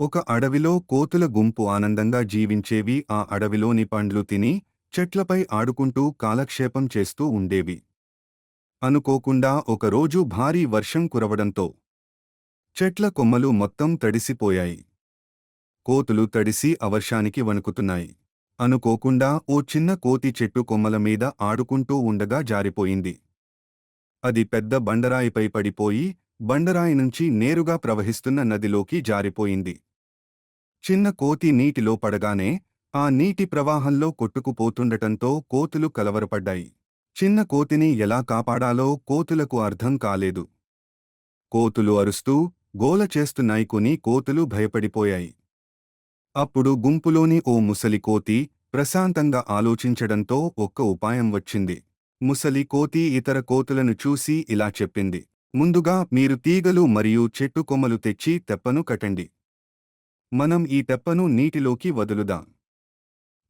ఒక అడవిలో కోతుల గుంపు ఆనందంగా జీవించేవి ఆ అడవిలోని పండ్లు తిని చెట్లపై ఆడుకుంటూ కాలక్షేపం చేస్తూ ఉండేవి. అనుకోకుండా ఒకరోజు భారీ వర్షం కురవడంతో చెట్ల కొమ్మలు మొత్తం తడిసిపోయాయి. కోతులు తడిసి అవర్షానికి వణుకుతున్నాయి. అనుకోకుండా ఓ చిన్న కోతి చెట్టు కొమ్మల మీద ఆడుకుంటూ ఉండగా జారిపోయింది. అది పెద్ద బండరాయిపై పడిపోయి బండరాయి నుంచి నేరుగా ప్రవహిస్తున్న నదిలోకి జారిపోయింది. చిన్న కోతి నీటిలో పడగానే ఆ నీటి ప్రవాహంలో కొట్టుకుపోతుండటంతో కోతులు కలవరపడ్డాయి. చిన్న కోతిని ఎలా కాపాడాలో కోతులకు అర్థం కాలేదు. కోతులు అరుస్తూ గోల చేస్తున్నాయి కొని కోతులు భయపడిపోయాయి. అప్పుడు గుంపులోని ఓ ముసలి కోతి ప్రశాంతంగా ఆలోచించడంతో ఒక్క ఉపాయం వచ్చింది. ముసలి కోతి ఇతర కోతులను చూసి ఇలా చెప్పింది. ముందుగా మీరు తీగలు మరియు చెట్టు కొమ్మలు తెచ్చి తెప్పను కట్టండి. మనం ఈ తెప్పను నీటిలోకి వదులుదాం.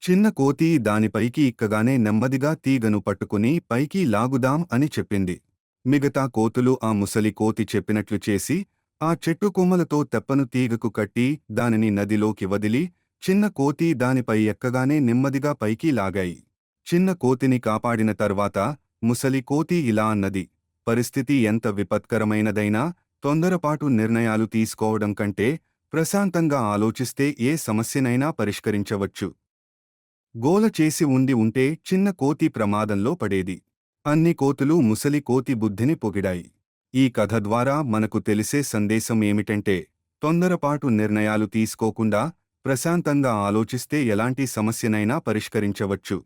చిన్న కోతి దానిపైకి ఇక్కగానే నెమ్మదిగా తీగను పట్టుకుని పైకి లాగుదాం అని చెప్పింది. మిగతా కోతులు ఆ ముసలి కోతి చెప్పినట్లు చేసి ఆ చెట్టు కొమ్మలతో తెప్పను తీగకు కట్టి దానిని నదిలోకి వదిలి చిన్న కోతి దానిపై ఎక్కగానే నెమ్మదిగా పైకి లాగాయి. చిన్న కోతిని కాపాడిన తర్వాత ముసలి కోతి ఇలా అన్నది పరిస్థితి ఎంత విపత్కరమైనదైనా తొందరపాటు నిర్ణయాలు తీసుకోవడం కంటే ప్రశాంతంగా ఆలోచిస్తే ఏ సమస్యనైనా పరిష్కరించవచ్చు. గోల చేసి ఉండి ఉంటే చిన్న కోతి ప్రమాదంలో పడేది. అన్ని కోతులు ముసలి కోతి బుద్ధిని పొగిడాయి. ఈ కథ ద్వారా మనకు తెలిసే సందేశం ఏమిటంటే తొందరపాటు నిర్ణయాలు తీసుకోకుండా ప్రశాంతంగా ఆలోచిస్తే ఎలాంటి సమస్యనైనా పరిష్కరించవచ్చు.